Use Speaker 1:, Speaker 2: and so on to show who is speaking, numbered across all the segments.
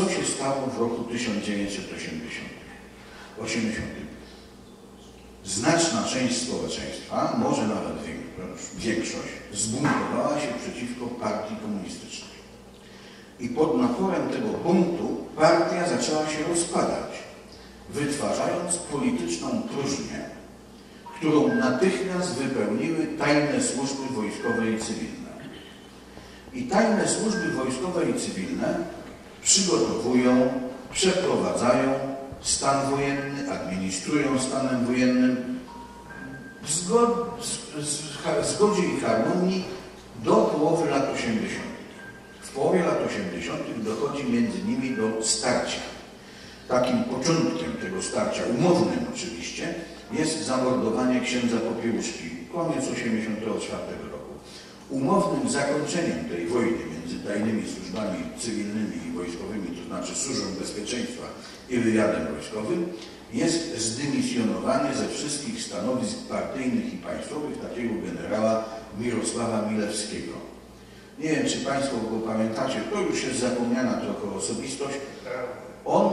Speaker 1: Co się stało w roku 1980? 80. Znaczna część społeczeństwa, może nawet większość, zbuntowała się przeciwko partii komunistycznej. I pod naporem tego buntu partia zaczęła się rozpadać, wytwarzając polityczną próżnię, którą natychmiast wypełniły tajne służby wojskowe i cywilne. I tajne służby wojskowe i cywilne przygotowują, przeprowadzają stan wojenny, administrują stanem wojennym w zgodzie i harmonii do połowy lat 80. W połowie lat 80. dochodzi między nimi do starcia. Takim początkiem tego starcia, umownym oczywiście, jest zamordowanie księdza Popiełuszki, koniec 84 roku. Umownym zakończeniem tej wojny między tajnymi służbami cywilnymi i wojskowymi, to znaczy służbą bezpieczeństwa i wywiadem wojskowym, jest zdymisjonowanie ze wszystkich stanowisk partyjnych i państwowych takiego generała Mirosława Milewskiego. Nie wiem, czy Państwo go pamiętacie, to już jest zapomniana trochę osobistość. On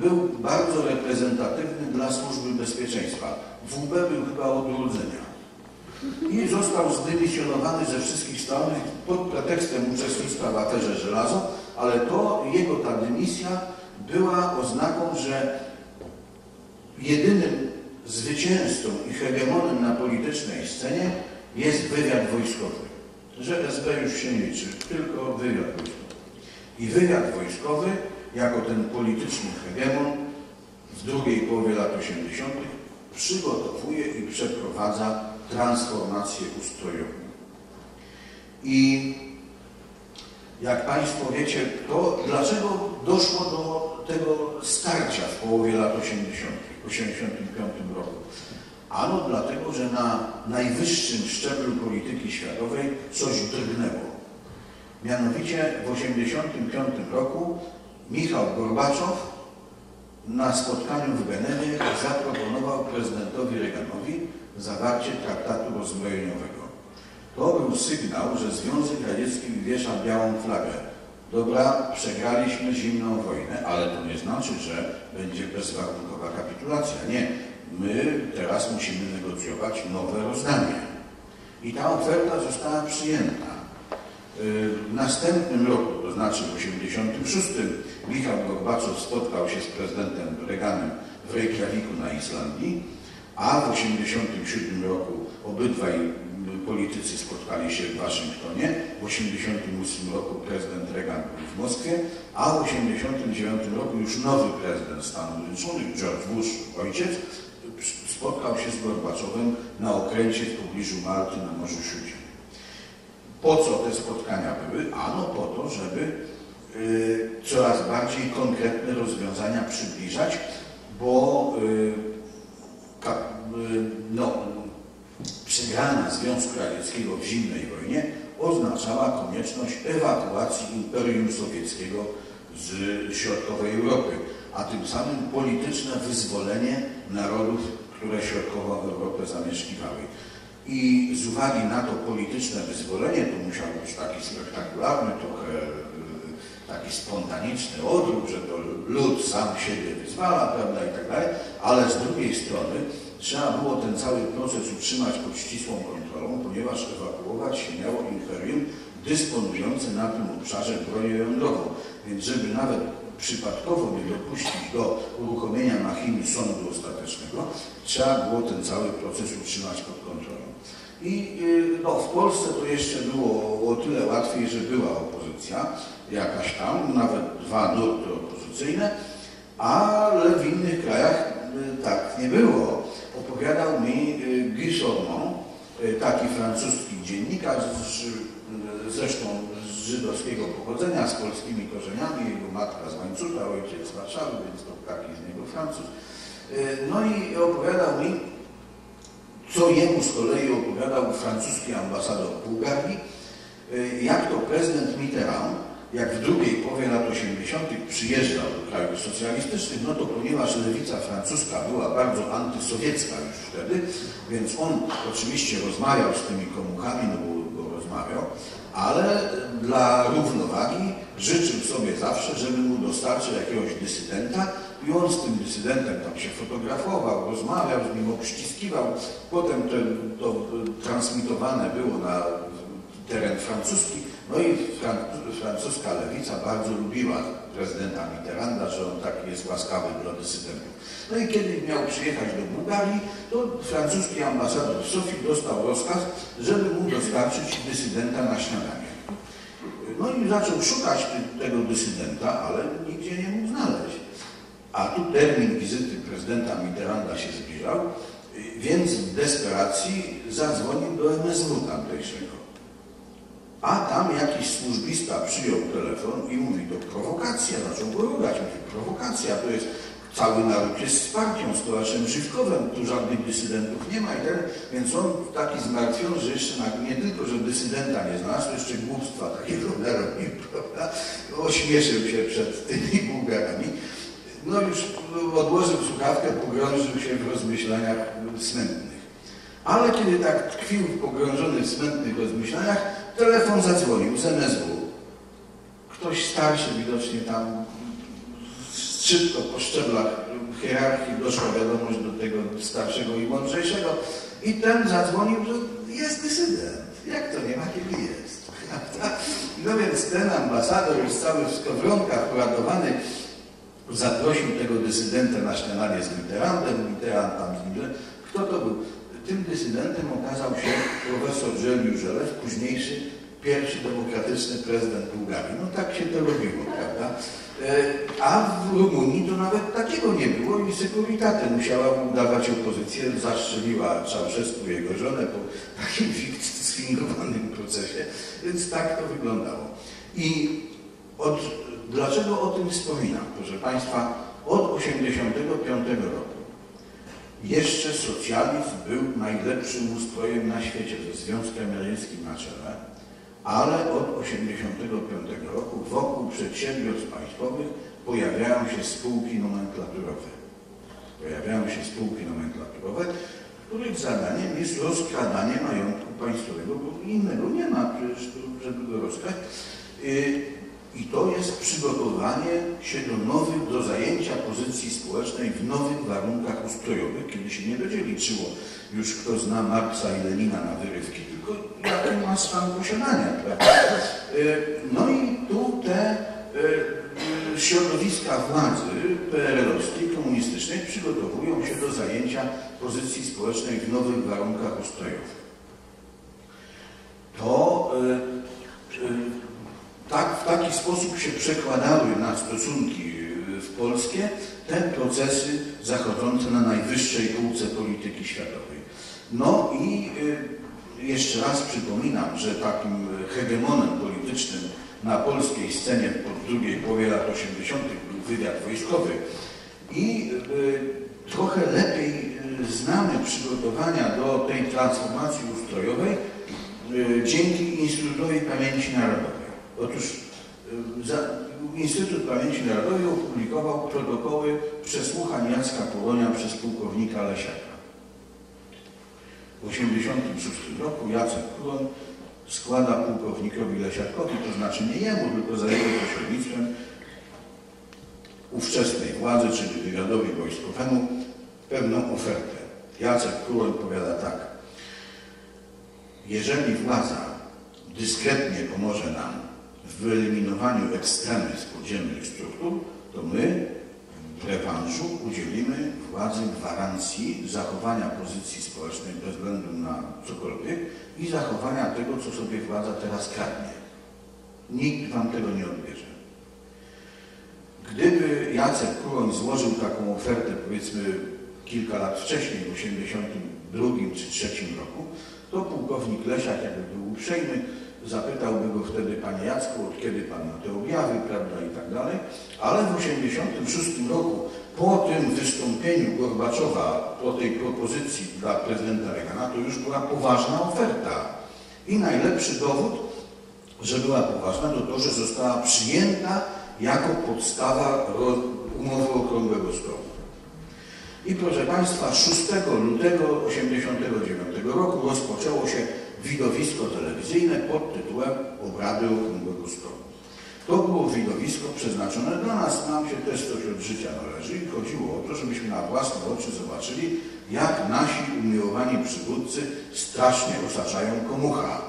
Speaker 1: był bardzo reprezentatywny dla służby bezpieczeństwa. WB był chyba od urodzenia. I został zdymisjonowany ze wszystkich stanowisk pod pretekstem uczestnictwa w aferze żelazo, ale to jego ta dymisja była oznaką, że jedynym zwycięzcą i hegemonem na politycznej scenie jest wywiad wojskowy. Że SB już się nie liczy, tylko wywiad wojskowy. I wywiad wojskowy, jako ten polityczny hegemon w drugiej połowie lat 80. przygotowuje i przeprowadza transformację ustrojową. I jak Państwo wiecie, to dlaczego doszło do tego starcia w połowie lat 80., w 85 roku? Ano dlatego, że na najwyższym szczeblu polityki światowej coś drgnęło. Mianowicie w 85 roku Michał Gorbaczow na spotkaniu w Genewie zaproponował prezydentowi Reaganowi zawarcie traktatu rozbrojeniowego. To był sygnał, że Związek Radziecki wiesza białą flagę. Dobra, przegraliśmy zimną wojnę, ale to nie znaczy, że będzie bezwarunkowa kapitulacja. Nie, my teraz musimy negocjować nowe rozdanie. I ta oferta została przyjęta. W następnym roku, to znaczy w 1986, Michał Gorbaczow spotkał się z prezydentem Reaganem w Reykjaviku na Islandii, a w 1987 roku obydwaj politycy spotkali się w Waszyngtonie, w 1988 roku prezydent Reagan był w Moskwie, a w 1989 roku już nowy prezydent Stanów Zjednoczonych, George Bush, ojciec, spotkał się z Gorbaczowem na okręcie w pobliżu Malty na Morzu Śródziemnym. Po co te spotkania były? Ano po to, żeby y, coraz bardziej konkretne rozwiązania przybliżać, bo y, ka, y, no, przegrana Związku Radzieckiego w zimnej wojnie oznaczała konieczność ewakuacji Imperium Sowieckiego z środkowej Europy, a tym samym polityczne wyzwolenie narodów, które środkowo Europę zamieszkiwały. I z uwagi na to polityczne wyzwolenie, to musiał być taki spektakularny, trochę taki spontaniczny odruch, że to lud sam siebie wyzwala, prawda, i tak dalej, ale z drugiej strony trzeba było ten cały proces utrzymać pod ścisłą kontrolą, ponieważ ewakuować się miało imperium dysponujące na tym obszarze bronią jądrową. Więc żeby nawet przypadkowo nie dopuścić do uruchomienia machiny sądu ostatecznego, trzeba było ten cały proces utrzymać pod kontrolą. I y, no, w Polsce to jeszcze było o tyle łatwiej, że była opozycja jakaś tam, nawet dwa nurty opozycyjne, ale w innych krajach y, tak nie było opowiadał mi y, Guy taki francuski dziennikarz, zresztą z żydowskiego pochodzenia, z polskimi korzeniami, jego matka z Łańcucha, ojciec z Warszawy, więc to taki z niego Francuz. No i opowiadał mi, co jemu z kolei opowiadał francuski ambasador Bułgarii, jak to prezydent Mitterrand jak w drugiej połowie lat 80. przyjeżdżał do krajów socjalistycznych, no to ponieważ lewica francuska była bardzo antysowiecka już wtedy, więc on oczywiście rozmawiał z tymi komuchami, no bo, bo rozmawiał, ale dla równowagi życzył sobie zawsze, żeby mu dostarczył jakiegoś dysydenta i on z tym dysydentem tam się fotografował, rozmawiał z nim, obściskiwał. Potem to, to transmitowane było na teren francuski, no i fran, francuska lewica bardzo lubiła prezydenta Mitterranda, że on taki jest łaskawy dla dysydentów. No i kiedy miał przyjechać do Bułgarii, to francuski ambasador w Sofii dostał rozkaz, żeby mu dostarczyć dysydenta na śniadanie. No i zaczął szukać tego dysydenta, ale nigdzie nie mógł znaleźć. A tu termin wizyty prezydenta Mitterranda się zbliżał, więc w desperacji zadzwonił do MSW tamtejszego. A tam jakiś służbista przyjął telefon i mówi, to prowokacja, zaczął go rugać. Mówi, prowokacja, to jest cały naród jest z partią, z Żywkowem, tu żadnych dysydentów nie ma i ten, więc on taki zmartwiony, że jeszcze nie tylko, że dysydenta nie znalazł, jeszcze głupstwa takiego narobił, prawda? Ośmieszył się przed tymi Bułgarami. No już odłożył słuchawkę, pogrążył się w rozmyślaniach smętnych. Ale kiedy tak tkwił pogrążony w smętnych rozmyślaniach, telefon zadzwonił z MSW. Ktoś starszy widocznie tam szybko po szczeblach hierarchii doszła wiadomość do tego starszego i mądrzejszego i ten zadzwonił, że jest dysydent. Jak to nie ma, kiedy jest? No więc ten ambasador już cały w skowronkach uratowany zaprosił tego dysydenta na śniadanie z Mitterrandem, Mitterrand tam z nim. Kto to był? Tym dysydentem okazał się profesor Żeliu Żelew, późniejszy pierwszy demokratyczny prezydent Bułgarii. No tak się to robiło, prawda? E, a w Rumunii to nawet takiego nie było i Securitate musiała udawać opozycję, zastrzeliła Czałszewsku jego żonę po takim sfingowanym procesie, więc tak to wyglądało. I od, dlaczego o tym wspominam? Proszę Państwa, od 1985 roku jeszcze socjalizm był najlepszym ustrojem na świecie ze Związkiem Radzieckim na czele ale od 1985 roku wokół przedsiębiorstw państwowych pojawiają się spółki nomenklaturowe. Pojawiają się spółki nomenklaturowe, których zadaniem jest rozkradanie majątku państwowego, bo innego nie ma przecież, żeby go rozkraść. Y, I to jest przygotowanie się do nowych, do zajęcia pozycji społecznej w nowych warunkach ustrojowych, kiedy się nie będzie liczyło już kto zna Marksa i Lenina na wyrywki, tylko jaki ma stan posiadania, prawda? Y, no i tu te y, środowiska władzy PRL-owskiej, komunistycznej przygotowują się do zajęcia pozycji społecznej w nowych warunkach ustrojowych. To y, taki sposób się przekładały na stosunki w polskie te procesy zachodzące na najwyższej półce polityki światowej. No i jeszcze raz przypominam, że takim hegemonem politycznym na polskiej scenie po drugiej połowie lat 80. był wywiad wojskowy i y, trochę lepiej y, znamy przygotowania do tej transformacji ustrojowej y, dzięki Instytutowi Pamięci Narodowej. Otóż Instytut Pamięci Narodowej opublikował protokoły przesłuchań Jacka Polonia przez pułkownika Lesiaka. W 1986 roku Jacek Kron składa pułkownikowi Lesiakowi, to znaczy nie jemu, tylko za jego pośrednictwem ówczesnej władzy, czyli wywiadowi wojskowemu, pewną ofertę. Jacek Król powiada tak. Jeżeli władza dyskretnie pomoże nam w wyeliminowaniu ekstremnych podziemnych struktur, to my w rewanżu udzielimy władzy gwarancji zachowania pozycji społecznej bez względu na cokolwiek i zachowania tego, co sobie władza teraz kradnie. Nikt wam tego nie odbierze. Gdyby Jacek Kuroń złożył taką ofertę, powiedzmy kilka lat wcześniej, w 1982 czy 1983 roku, to pułkownik Lesiak, jakby był uprzejmy, Zapytałby go wtedy, panie Jacku, od kiedy pan ma te objawy, prawda, i tak dalej. Ale w 1986 roku, po tym wystąpieniu Gorbaczowa, po tej propozycji dla prezydenta Reagana, to już była poważna oferta. I najlepszy dowód, że była poważna, to to, że została przyjęta jako podstawa umowy okrągłego stołu. I proszę Państwa, 6 lutego 1989 roku rozpoczęło się widowisko telewizyjne pod tytułem Obrady Okrągłego Stołu. To było widowisko przeznaczone dla nas, nam się też coś od życia należy i chodziło o to, żebyśmy na własne oczy zobaczyli, jak nasi umiłowani przywódcy strasznie osaczają komucha.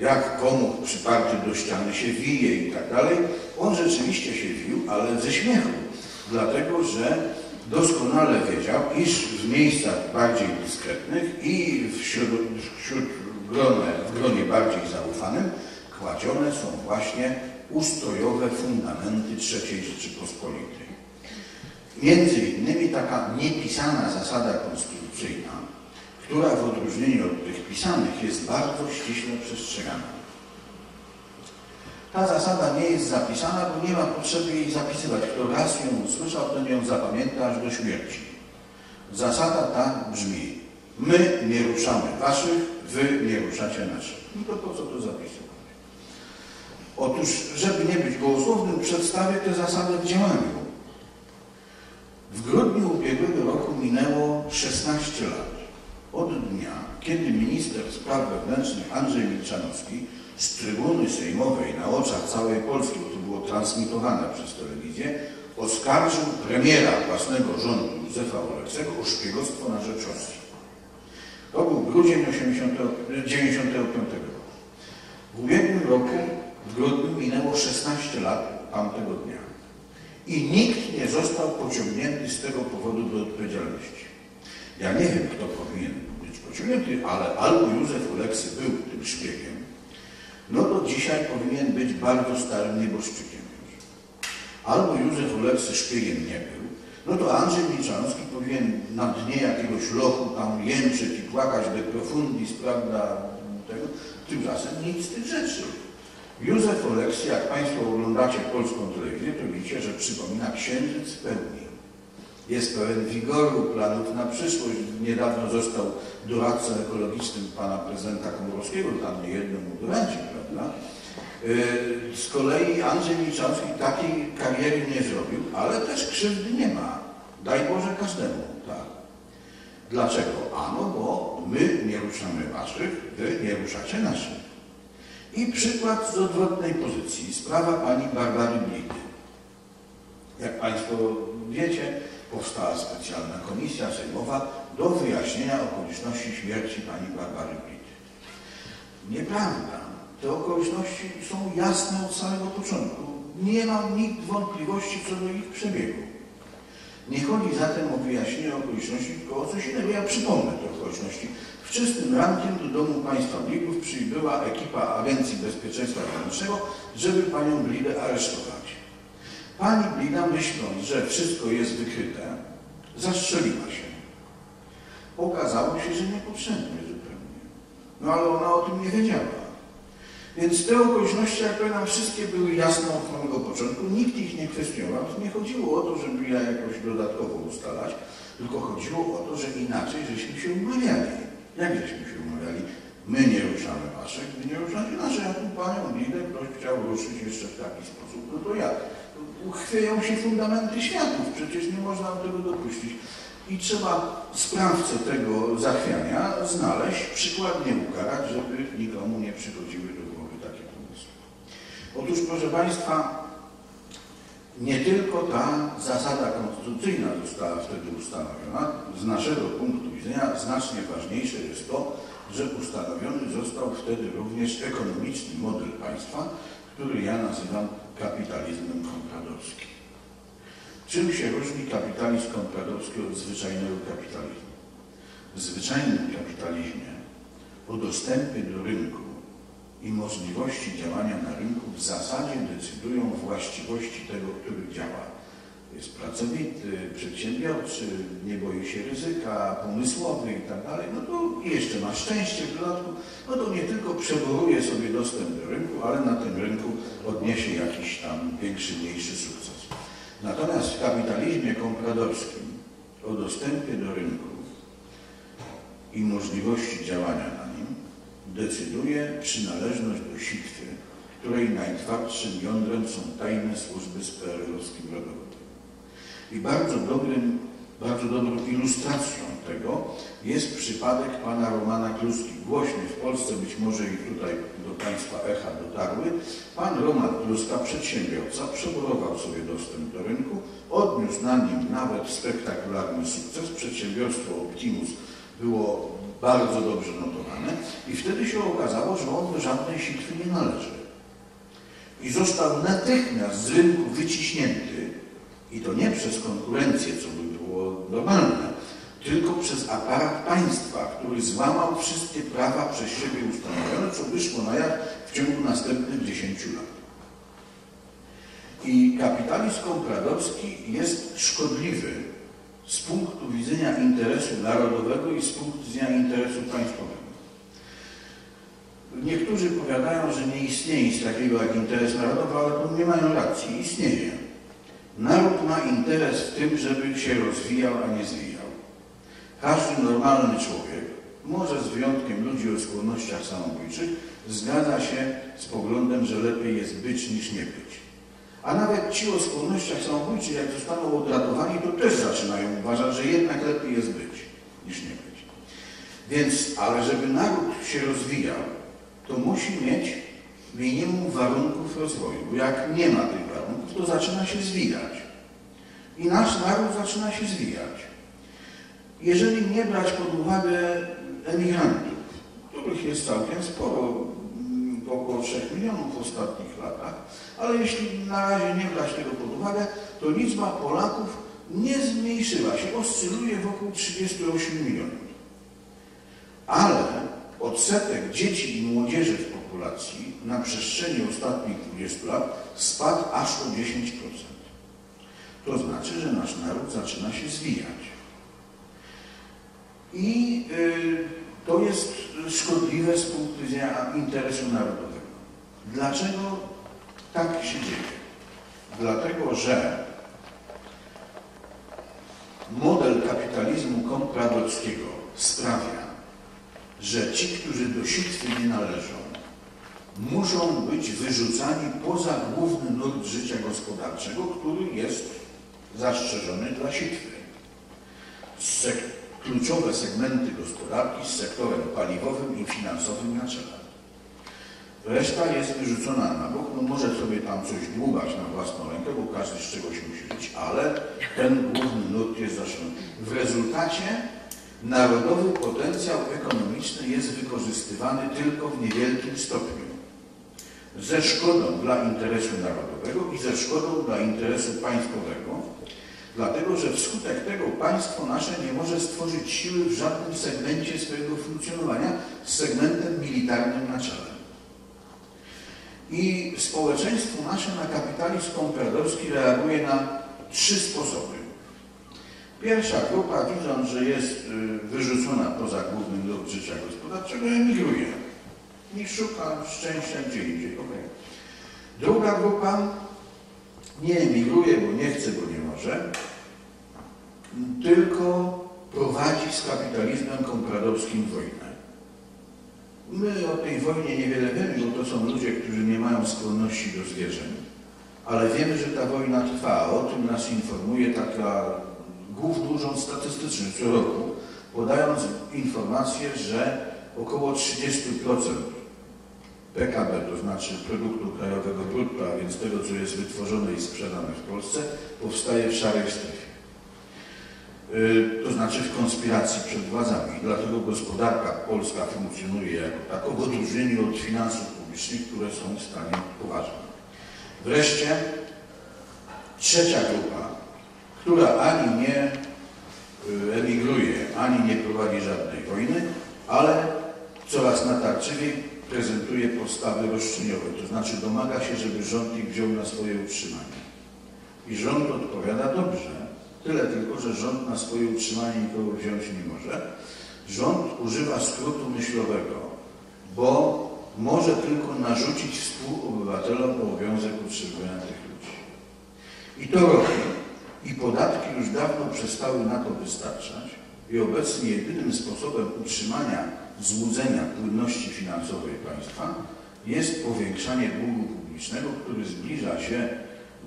Speaker 1: Jak komuch przyparty do ściany się wije i tak dalej. On rzeczywiście się wił, ale ze śmiechu, dlatego że doskonale wiedział, iż w miejscach bardziej dyskretnych i wśród, wśród gronie, w gronie bardziej zaufanym kładzione są właśnie ustrojowe fundamenty III Rzeczypospolitej. Między innymi taka niepisana zasada konstytucyjna, która w odróżnieniu od tych pisanych jest bardzo ściśle przestrzegana. Ta zasada nie jest zapisana, bo nie ma potrzeby jej zapisywać. Kto raz ją usłyszał, ten ją zapamięta aż do śmierci. Zasada ta brzmi: My nie ruszamy waszych, wy nie ruszacie naszych. No to po co to zapisywać? Otóż, żeby nie być gołosłownym, przedstawię tę zasadę w działaniu. W grudniu ubiegłego roku minęło 16 lat od dnia, kiedy minister spraw wewnętrznych Andrzej Milczanowski z trybuny sejmowej na oczach całej Polski, bo to było transmitowane przez telewizję, oskarżył premiera własnego rządu Józefa Oleksego o szpiegostwo na rzecz Rosji. To był grudzień 1995 roku. W ubiegłym roku, w grudniu, minęło 16 lat tamtego dnia. I nikt nie został pociągnięty z tego powodu do odpowiedzialności. Ja nie wiem, kto powinien być pociągnięty, ale albo Józef Oleksy był tym szpiegiem, no to dzisiaj powinien być bardzo starym nieboszczykiem. Albo Józef Oleksy szpiegiem nie był, no to Andrzej Milczanowski powinien na dnie jakiegoś lochu tam jęczyć i płakać de profundis, prawda, tego. Tymczasem nic z tych rzeczy. Józef Oleksy, jak Państwo oglądacie polską telewizję, to widzicie, że przypomina księżyc w pełni. Jest pełen wigoru, planów na przyszłość. Niedawno został doradcą ekologicznym pana prezydenta Komorowskiego, tam nie jednemu doradzie, prawda? Y, z kolei Andrzej Milczanowski takiej kariery nie zrobił, ale też krzywdy nie ma. Daj Boże każdemu, tak. Dlaczego? Ano, bo my nie ruszamy waszych, wy nie ruszacie naszych. I przykład z odwrotnej pozycji. Sprawa pani Barbary Blidy. Jak Państwo wiecie, powstała specjalna komisja sejmowa do wyjaśnienia okoliczności śmierci pani Barbary Blidy. Nieprawda. Te okoliczności są jasne od samego początku. Nie ma nikt wątpliwości co do ich przebiegu. Nie chodzi zatem o wyjaśnienie okoliczności, tylko o coś innego. Ja przypomnę te okoliczności. Wczesnym rankiem do domu państwa Bligów przybyła ekipa Agencji Bezpieczeństwa Wewnętrznego, żeby panią Blidę aresztować. Pani Blida, myśląc, że wszystko jest wykryte, zastrzeliła się. Okazało się, że niepotrzebnie zupełnie. No ale ona o tym nie wiedziała. Więc te okoliczności, jak powiem, wszystkie były jasne od samego początku, nikt ich nie kwestionował. Nie chodziło o to, żeby je jakoś dodatkowo ustalać, tylko chodziło o to, że inaczej żeśmy się umawiali. Jak żeśmy się umawiali? My nie ruszamy waszych, wy nie ruszacie nasze. Jak panią Lidę ktoś chciał ruszyć jeszcze w taki sposób, no to jak? Chwieją się fundamenty światów, przecież nie można tego dopuścić. I trzeba sprawcę tego zachwiania znaleźć, przykładnie ukarać, żeby nikomu nie przychodziły do. Otóż, proszę Państwa, nie tylko ta zasada konstytucyjna została wtedy ustanowiona, z naszego punktu widzenia znacznie ważniejsze jest to, że ustanowiony został wtedy również ekonomiczny model państwa, który ja nazywam kapitalizmem kompradowskim. Czym się różni kapitalizm kompradowski od zwyczajnego kapitalizmu? W zwyczajnym kapitalizmie o dostępie do rynku i możliwości działania na rynku w zasadzie decydują właściwości tego, który działa. Jest pracowity, przedsiębiorczy, nie boi się ryzyka, pomysłowy i tak dalej, no to jeszcze ma szczęście w dodatku, no to nie tylko przeboruje sobie dostęp do rynku, ale na tym rynku odniesie jakiś tam większy, mniejszy sukces. Natomiast w kapitalizmie kompradorskim o dostępie do rynku i możliwości działania na nim decyduje przynależność do sitwy, której najtwardszym jądrem są tajne służby z PRL-owskim. I bardzo dobrym bardzo dobrą ilustracją tego jest przypadek pana Romana Kluski. Głośny w Polsce, być może i tutaj do Państwa echa dotarły. Pan Roman Kluska, przedsiębiorca, przebudował sobie dostęp do rynku, odniósł na nim nawet spektakularny sukces. Przedsiębiorstwo Optimus było bardzo dobrze notowane i wtedy się okazało, że on do żadnej sitwy nie należy. I został natychmiast z rynku wyciśnięty i to nie przez konkurencję, co by było normalne, tylko przez aparat państwa, który złamał wszystkie prawa przez siebie ustanowione, co wyszło na jaw w ciągu następnych 10 lat. I kapitalizm kompradorski jest szkodliwy z punktu widzenia interesu narodowego i z punktu widzenia interesu państwowego. Niektórzy powiadają, że nie istnieje nic takiego jak interes narodowy, ale to nie mają racji. Istnieje. Naród ma interes w tym, żeby się rozwijał, a nie zwijał. Każdy normalny człowiek, może z wyjątkiem ludzi o skłonnościach samobójczych, zgadza się z poglądem, że lepiej jest być niż nie być. A nawet ci o skłonnościach samobójczych, jak zostaną odratowani, to też zaczynają uważać, że jednak lepiej jest być niż nie być. Więc, ale żeby naród się rozwijał, to musi mieć minimum warunków rozwoju. Jak nie ma tych warunków, to zaczyna się zwijać. I nasz naród zaczyna się zwijać. Jeżeli nie brać pod uwagę emigrantów, których jest całkiem sporo, około 3 milionów w ostatnich latach, ale jeśli na razie nie brać tego pod uwagę, to liczba Polaków nie zmniejszyła się, oscyluje wokół 38 milionów. Ale odsetek dzieci i młodzieży w populacji na przestrzeni ostatnich 20 lat spadł aż o 10%. To znaczy, że nasz naród zaczyna się zwijać. I y, to jest szkodliwe z punktu widzenia interesu narodowego. Dlaczego tak się dzieje? Dlatego, że model kapitalizmu kompradorskiego sprawia, że ci, którzy do sitwy nie należą, muszą być wyrzucani poza główny nurt życia gospodarczego, który jest zastrzeżony dla sitwy. Sek kluczowe segmenty gospodarki z sektorem paliwowym i finansowym na czele. Reszta jest wyrzucona na bok, no może sobie tam coś dłubać na własną rękę, bo każdy z czegoś musi żyć, ale ten główny nurt jest zastrzeżony. W rezultacie narodowy potencjał ekonomiczny jest wykorzystywany tylko w niewielkim stopniu. Ze szkodą dla interesu narodowego i ze szkodą dla interesu państwowego, dlatego że wskutek tego państwo nasze nie może stworzyć siły w żadnym segmencie swojego funkcjonowania z segmentem militarnym na czele. I społeczeństwo nasze na kapitalizm kompradorski reaguje na trzy sposoby. Pierwsza grupa, widząc, że jest y, wyrzucona poza główny nurt życia gospodarczego, emigruje. Niech szuka szczęścia gdzie indziej. Okay. Druga grupa nie emigruje, bo nie chce, bo nie może, tylko prowadzi z kapitalizmem kompradorskim wojnę. My o tej wojnie niewiele wiemy, bo to są ludzie, którzy nie mają skłonności do zwierzeń, ale wiemy, że ta wojna trwa. O tym nas informuje taka główny urząd statystyczny co roku, podając informację, że około 30% PKB, to znaczy produktu krajowego brutto, a więc tego, co jest wytworzone i sprzedane w Polsce, powstaje w szarej strefie. Y, to znaczy w konspiracji przed władzami. Dlatego gospodarka polska funkcjonuje jako tako w odróżnieniu od finansów publicznych, które są w stanie poważnym. Wreszcie trzecia grupa, która ani nie y, emigruje, ani nie prowadzi żadnej wojny, ale coraz natarczywiej prezentuje postawy roszczeniowe, to znaczy domaga się, żeby rząd ich wziął na swoje utrzymanie. I rząd odpowiada dobrze, tyle tylko, że rząd na swoje utrzymanie nikogo wziąć nie może. Rząd używa skrótu myślowego, bo może tylko narzucić współobywatelom obowiązek utrzymywania tych ludzi. I to robi. I podatki już dawno przestały na to wystarczać i obecnie jedynym sposobem utrzymania złudzenia płynności finansowej państwa jest powiększanie długu publicznego, który zbliża się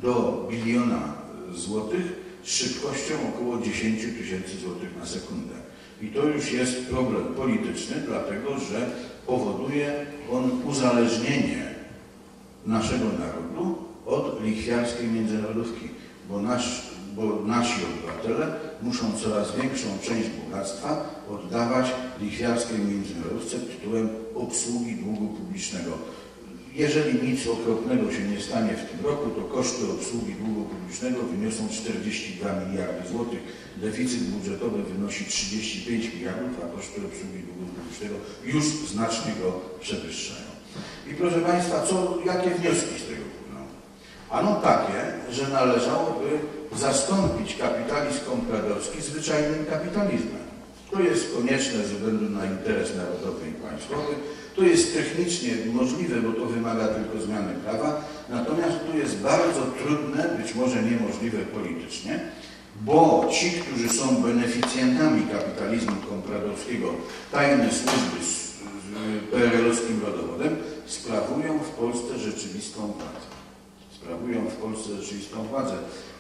Speaker 1: do biliona złotych z szybkością około 10 tysięcy złotych na sekundę. I to już jest problem polityczny, dlatego że powoduje on uzależnienie naszego narodu od lichwiarskiej międzynarodówki, bo, nasz, bo nasi obywatele muszą coraz większą część bogactwa oddawać lichwiarskiej międzynarodówce tytułem obsługi długu publicznego. Jeżeli nic okropnego się nie stanie w tym roku, to koszty obsługi długu publicznego wyniosą 42 miliardy złotych. Deficyt budżetowy wynosi 35 miliardów, a koszty obsługi długu publicznego już znacznie go przewyższają. I proszę Państwa, co, jakie wnioski z tego płyną? Ano takie, że należałoby zastąpić kapitalizm kompradorski zwyczajnym kapitalizmem. To jest konieczne ze względu na interes narodowy i państwowy. To jest technicznie możliwe, bo to wymaga tylko zmiany prawa. Natomiast to jest bardzo trudne, być może niemożliwe politycznie, bo ci, którzy są beneficjentami kapitalizmu kompradorskiego, tajne służby z PRL-owskim rodowodem, sprawują w Polsce rzeczywistą władzę. Sprawują w Polsce rzeczywistą władzę.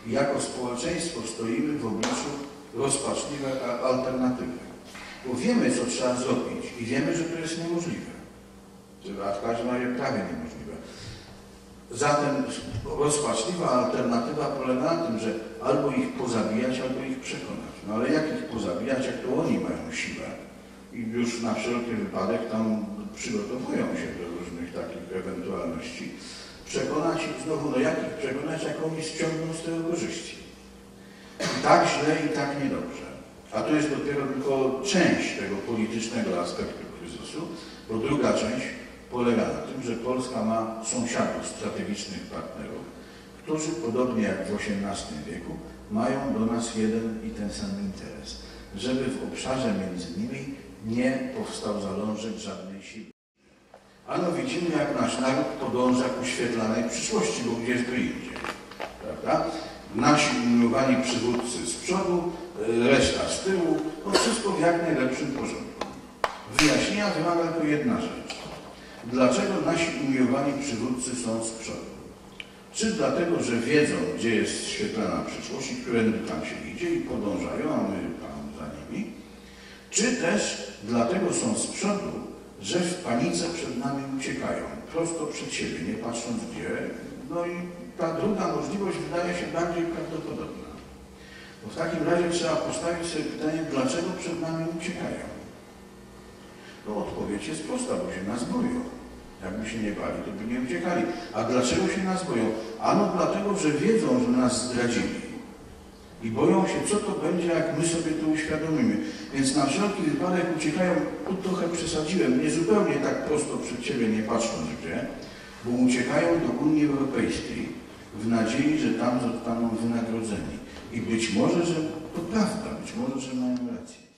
Speaker 1: I jako społeczeństwo stoimy w obliczu rozpaczliwej alternatywy. Bo wiemy, co trzeba zrobić i wiemy, że to jest niemożliwe. A w każdym razie prawie niemożliwe. Zatem rozpaczliwa alternatywa polega na tym, że albo ich pozabijać, albo ich przekonać. No ale jak ich pozabijać, jak to oni mają siłę? I już na wszelki wypadek tam przygotowują się do różnych takich ewentualności. Przekonać ich znowu, no jak ich przekonać, jak oni ściągną z tego korzyści? I tak źle i tak niedobrze. A to jest dopiero tylko część tego politycznego aspektu kryzysu, bo druga część polega na tym, że Polska ma sąsiadów, strategicznych partnerów, którzy podobnie jak w XVIII wieku mają do nas jeden i ten sam interes, żeby w obszarze między nimi nie powstał zalążek żadnej siły. Ano widzimy, jak nasz naród podąża ku świetlanej przyszłości, bo gdzieś by indziej. Prawda? Nasi umiłowani przywódcy z przodu, reszta z tyłu, to wszystko w jak najlepszym porządku. Wyjaśnienia wymaga tylko jedna rzecz. Dlaczego nasi umiłowani przywódcy są z przodu? Czy dlatego, że wiedzą, gdzie jest świetlana przyszłość i którędy tam się idzie i podążają, a my tam za nimi? Czy też dlatego są z przodu, że w panice przed nami uciekają, prosto przed siebie, nie patrząc gdzie? No i ta druga możliwość wydaje się bardziej prawdopodobna. Bo w takim razie trzeba postawić sobie pytanie, dlaczego przed nami uciekają? No odpowiedź jest prosta, bo się nas boją. Jakby się nie bali, to by nie uciekali. A dlaczego się nas boją? Ano dlatego, że wiedzą, że nas zdradzili. I boją się, co to będzie, jak my sobie to uświadomimy. Więc na wszelki wypadek uciekają, tu trochę przesadziłem, nie zupełnie tak prosto przed siebie, nie patrząc gdzie, bo uciekają do Unii Europejskiej w nadziei, że tam zostaną wynagrodzeni. I być może, że to prawda, być może, że mają rację.